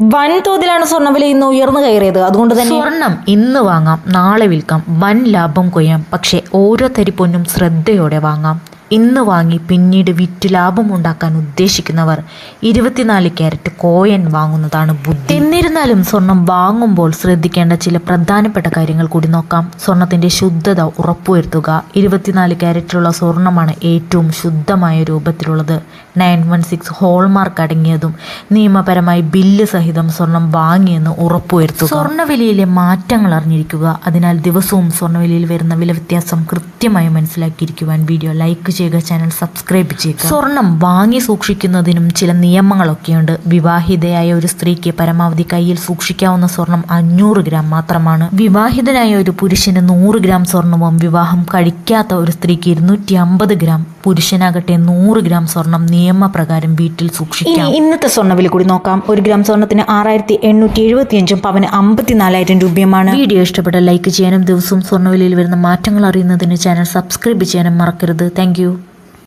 വൻതോതിലാണ് സ്വർണവില ഇന്ന് ഉയർന്നു കയറിയത്. അതുകൊണ്ട് തന്നെ സ്വർണം ഇന്ന് വാങ്ങാം നാളെ വിൽക്കാം. വൻ ലാഭം കൊയ്യാം. പക്ഷേ ഓരോ തരി പൊന്നും ശ്രദ്ധയോടെ വാങ്ങാം. ഇന്ന് വാങ്ങി പിന്നീട് വിറ്റ് ലാഭമുണ്ടാക്കാൻ ഉദ്ദേശിക്കുന്നവർ ഇരുപത്തിനാല് ക്യാരറ്റ് കോയൻ വാങ്ങുന്നതാണ് ബുദ്ധി. എന്നിരുന്നാലും സ്വർണം വാങ്ങുമ്പോൾ ശ്രദ്ധിക്കേണ്ട ചില പ്രധാനപ്പെട്ട കാര്യങ്ങൾ കൂടി നോക്കാം. സ്വർണത്തിന്റെ ശുദ്ധത ഉറപ്പുവരുത്തുക. ഇരുപത്തിനാല് ക്യാരറ്റിലുള്ള സ്വർണമാണ് ഏറ്റവും ശുദ്ധമായ രൂപത്തിലുള്ളത്. നയൻ വൺ സിക്സ് ഹോൾമാർക്ക് അടങ്ങിയതും നിയമപരമായി ബില്ല് സഹിതം സ്വർണം വാങ്ങിയെന്ന് ഉറപ്പുവരുത്തുക. സ്വർണവിലയിലെ മാറ്റങ്ങൾ അറിഞ്ഞിരിക്കുക. അതിനാൽ ദിവസവും സ്വർണവിലയിൽ വരുന്ന വില വ്യത്യാസം കൃത്യമായി മനസ്സിലാക്കിയിരിക്കുവാൻ വീഡിയോ ലൈക്ക് ചെയ്യുക ചാനൽ സബ്സ്ക്രൈബ് ചെയ്യുക. സ്വർണം വാങ്ങി സൂക്ഷിക്കുന്നതിനും ചില നിയമങ്ങളൊക്കെയുണ്ട്. വിവാഹിതയായ ഒരു സ്ത്രീക്ക് പരമാവധി കയ്യിൽ സൂക്ഷിക്കാവുന്ന സ്വർണം അഞ്ഞൂറ് ഗ്രാം മാത്രമാണ്. വിവാഹിതനായ ഒരു പുരുഷന് നൂറ് ഗ്രാം സ്വർണവും വിവാഹം കഴിക്കാത്ത ഒരു സ്ത്രീക്ക് ഇരുന്നൂറ്റി ഗ്രാം പുരുഷനാകട്ടെ നൂറ് ഗ്രാം സ്വർണം നിയമപ്രകാരം വീട്ടിൽ സൂക്ഷിക്കും. ഇന്നത്തെ സ്വർണവില കൂടി നോക്കാം. ഒരു ഗ്രാം സ്വർണത്തിന് ആറായിരത്തി എണ്ണൂറ്റി എഴുപത്തിയഞ്ചും പവന് അമ്പത്തിനാലായിരം രൂപയുമാണ്. വീഡിയോ ഇഷ്ടപ്പെട്ട ലൈക്ക് ചെയ്യാനും ദിവസവും സ്വർണവിലയിൽ വരുന്ന മാറ്റങ്ങൾ അറിയുന്നതിന് ചാനൽ സബ്സ്ക്രൈബ് ചെയ്യാനും മറക്കരുത്. താങ്ക്